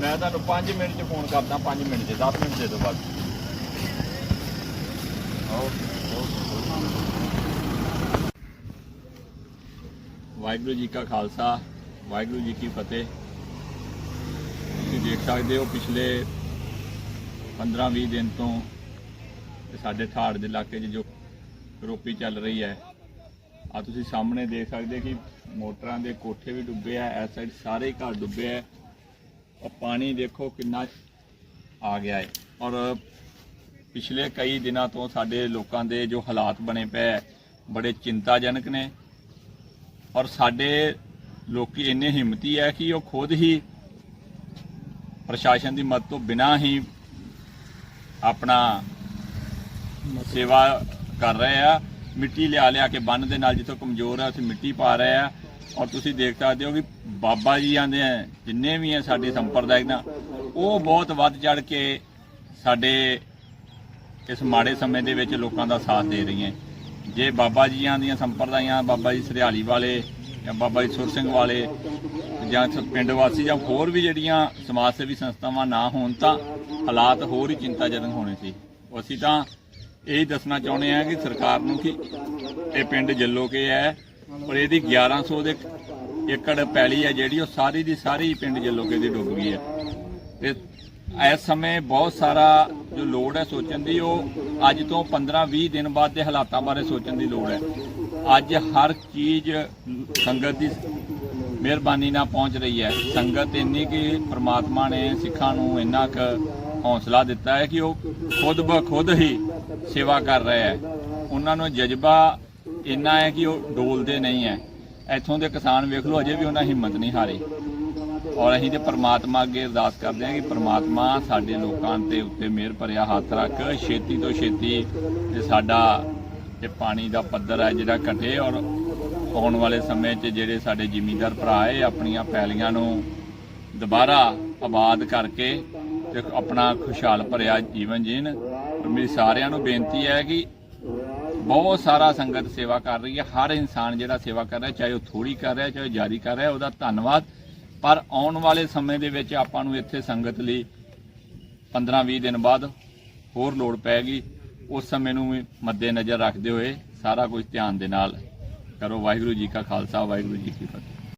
ਮੈਂ ਤੁਹਾਨੂੰ 5 ਮਿੰਟ 'ਚ ਫੋਨ ਕਰਦਾ 5 ਮਿੰਟ 'ਚ 10 ਮਿੰਟ ਦੇ ਦਿਓ ਬਸ। ਵਾਹਿਗੁਰੂ ਜੀ ਕਾ ਖਾਲਸਾ, ਵਾਹਿਗੁਰੂ ਜੀ ਕੀ ਫਤਿਹ। ਤੁਸੀਂ ਦੇਖ ਸਕਦੇ ਹੋ ਪਿਛਲੇ 15-20 ਦਿਨ ਤੋਂ ਸਾਡੇ ਠਾੜ ਦੇ ਇਲਾਕੇ 'ਚ ਜੋ ਰੋਪੀ ਚੱਲ ਰਹੀ ਹੈ ਆ ਤੁਸੀਂ ਸਾਹਮਣੇ ਦੇਖ ਸਕਦੇ ਕਿ ਮੋਟਰਾਂ ਦੇ ਕੋਠੇ ਵੀ ਡੁੱਬੇ ਆ, ਇਸ ਸਾਈਡ ਸਾਰੇ ਘਰ ਡੁੱਬੇ ਆ। ਔਰ ਪਾਣੀ ਦੇਖੋ ਕਿੰਨਾ ਆ ਗਿਆ ਹੈ। ਔਰ ਪਿਛਲੇ ਕਈ ਦਿਨਾਂ ਤੋਂ ਸਾਡੇ ਲੋਕਾਂ ਦੇ ਜੋ ਹਾਲਾਤ ਬਣੇ ਪਏ ਬੜੇ ਚਿੰਤਾਜਨਕ ਨੇ। ਔਰ ਸਾਡੇ ਲੋਕੀ ਇੰਨੇ ਹਿੰਮਤੀ ਹੈ ਕਿ ਉਹ ਖੁਦ ਹੀ ਪ੍ਰਸ਼ਾਸਨ ਦੀ ਮਦਦ ਤੋਂ ਬਿਨਾਂ ਹੀ ਆਪਣਾ ਸੇਵਾ ਕਰ ਰਹੇ ਆ। ਮਿੱਟੀ ਲਿਆ ਲਿਆ ਕੇ ਬੰਨ ਦੇ ਨਾਲ ਜਿੱਥੋਂ ਕਮਜ਼ੋਰ ਆ ਉੱਥੇ ਮਿੱਟੀ ਪਾ ਰਹੇ ਆ। ਔਰ ਤੁਸੀਂ ਦੇਖ ਸਕਦੇ ਹੋ ਕਿ ਬਾਬਾ ਜੀ ਆਂਦੇ ਆ, ਜਿੰਨੇ ਵੀ ਆ ਸਾਡੇ ਸੰਪਰਦਾਇਕ ਨਾ, ਉਹ ਬਹੁਤ ਵੱਧ ਚੜ ਕੇ ਸਾਡੇ ਇਸ ਮਾੜੇ ਸਮੇਂ ਦੇ ਵਿੱਚ ਲੋਕਾਂ ਦਾ ਸਾਥ ਦੇ ਰਹੀਆਂ। ਜੇ ਬਾਬਾ ਜੀਆਂ ਦੀਆਂ ਸੰਪਰਦਾਇਆਂ, ਬਾਬਾ ਜੀ ਸਰਿਆਲੀ ਵਾਲੇ ਜਾਂ ਬਾਬਾ ਜੀ ਸੁਰ ਸਿੰਘ ਵਾਲੇ ਜਾਂ ਪਿੰਡ ਵਾਸੀ ਜਾਂ ਹੋਰ ਵੀ ਜਿਹੜੀਆਂ ਸਮਾਜ ਸੇਵੀ ਸੰਸਥਾਵਾਂ ਨਾ ਹੋਣ ਤਾਂ ਹਾਲਾਤ ਹੋਰ ਹੀ ਚਿੰਤਾਜਨਕ ਹੋਣੇ ਸੀ। ਅਸੀਂ ਤਾਂ ਇਹ ਦੱਸਣਾ ਚਾਹੁੰਦੇ ਆ ਕਿ ਸਰਕਾਰ ਨੂੰ ਕਿ ਇਹ ਪਿੰਡ ਜੱਲੋ ਕੇ ਹੈ ਔਰ ਇਹਦੀ 1100 ਦੇ ਏਕੜ ਪੈਲੀ ਹੈ ਜਿਹੜੀ, ਉਹ ਸਾਰੀ ਦੀ ਸਾਰੀ ਪਿੰਡ ਜੱਲੋਕੇ ਦੀ ਡੁੱਬ ਗਈ ਹੈ। ਤੇ ਇਸ ਸਮੇਂ ਬਹੁਤ ਸਾਰਾ ਜੋ ਲੋੜ ਹੈ ਸੋਚਣ ਦੀ, ਉਹ ਅੱਜ ਤੋਂ 15-20 ਦਿਨ ਬਾਅਦ ਦੇ ਹਾਲਾਤਾਂ ਬਾਰੇ ਸੋਚਣ ਦੀ ਲੋੜ ਹੈ। ਅੱਜ ਹਰ ਚੀਜ਼ ਸੰਗਤ ਦੀ ਮਿਹਰਬਾਨੀ ਨਾਲ ਪਹੁੰਚ ਰਹੀ ਹੈ। ਸੰਗਤ ਇੰਨੀ ਕਿ ਪ੍ਰਮਾਤਮਾ ਨੇ, ਸਿੱਖਾਂ ਨੂੰ ਇੰਨਾ ਕੁ ਹੌਸਲਾ ਦਿੱਤਾ ਹੈ ਕਿ ਉਹ ਖੁਦ ਬ ਖੁਦ ਹੀ ਸੇਵਾ ਕਰ ਰਹੇ ਹੈ। ਉਹਨਾਂ ਨੂੰ ਜਜ਼ਬਾ ਇੰਨਾ ਹੈ ਕਿ ਉਹ ਡੋਲਦੇ ਨਹੀਂ ਹੈ। ਇੱਥੋਂ ਦੇ ਕਿਸਾਨ ਵੇਖ ਲਓ, ਅਜੇ ਵੀ ਉਹਨਾਂ ਹਿੰਮਤ ਨਹੀਂ ਹਾਰੀ। ਔਰ ਅਸੀਂ ਤੇ ਪਰਮਾਤਮਾ ਅੱਗੇ ਅਰਦਾਸ ਕਰਦੇ ਹਾਂ ਕਿ ਪਰਮਾਤਮਾ ਸਾਡੇ ਲੋਕਾਂ ਦੇ ਉੱਤੇ ਮਿਹਰ ਭਰਿਆ ਹੱਥ ਰੱਖ। ਛੇਤੀ ਤੋਂ ਛੇਤੀ ਇਹ ਸਾਡਾ ਇਹ ਪਾਣੀ ਦਾ ਪੱਧਰ ਹੈ ਜਿਹੜਾ ਘਟੇ ਔਰ ਆਉਣ ਵਾਲੇ ਸਮੇਂ 'ਚ ਜਿਹੜੇ ਸਾਡੇ ਜ਼ਿਮੀਂਦਾਰ ਭਰਾ ਹੈ ਆਪਣੀਆਂ ਪੈਲੀਆਂ ਨੂੰ ਦੁਬਾਰਾ ਆਬਾਦ ਕਰਕੇ ਤੇ ਆਪਣਾ ਖੁਸ਼ਹਾਲ ਭਰਿਆ ਜੀਵਨ ਜੀਣ। ਮੇਰੀ ਸਾਰਿਆਂ ਨੂੰ ਬੇਨਤੀ ਹੈ ਕਿ ਬਹੁਤ ਸਾਰਾ ਸੰਗਤ ਸੇਵਾ ਕਰ ਰਹੀ ਹੈ। ਹਰ ਇਨਸਾਨ ਜਿਹੜਾ ਸੇਵਾ ਕਰ ਰਿਹਾ, ਚਾਹੇ ਉਹ ਥੋੜੀ ਕਰ ਰਿਹਾ, ਚਾਹੇ ਉਹ ਜਾਰੀ ਕਰ ਰਿਹਾ, ਉਹਦਾ ਧੰਨਵਾਦ। ਪਰ ਆਉਣ ਵਾਲੇ ਸਮੇਂ ਦੇ ਵਿੱਚ ਆਪਾਂ ਨੂੰ ਇੱਥੇ ਸੰਗਤ ਲਈ 15-20 ਦਿਨ ਬਾਅਦ ਹੋਰ ਲੋੜ ਪੈਗੀ। ਉਸ ਸਮੇਂ ਨੂੰ ਵੀ ਮੱਦੇ ਨਜ਼ਰ ਰੱਖਦੇ ਹੋਏ ਸਾਰਾ ਕੁਝ ਧਿਆਨ ਦੇ ਨਾਲ ਕਰੋ। ਵਾਹਿਗੁਰੂ ਜੀ ਕਾ ਖਾਲਸਾ, ਵਾਹਿਗੁਰੂ ਜੀ ਕੀ ਫਤਿਹ।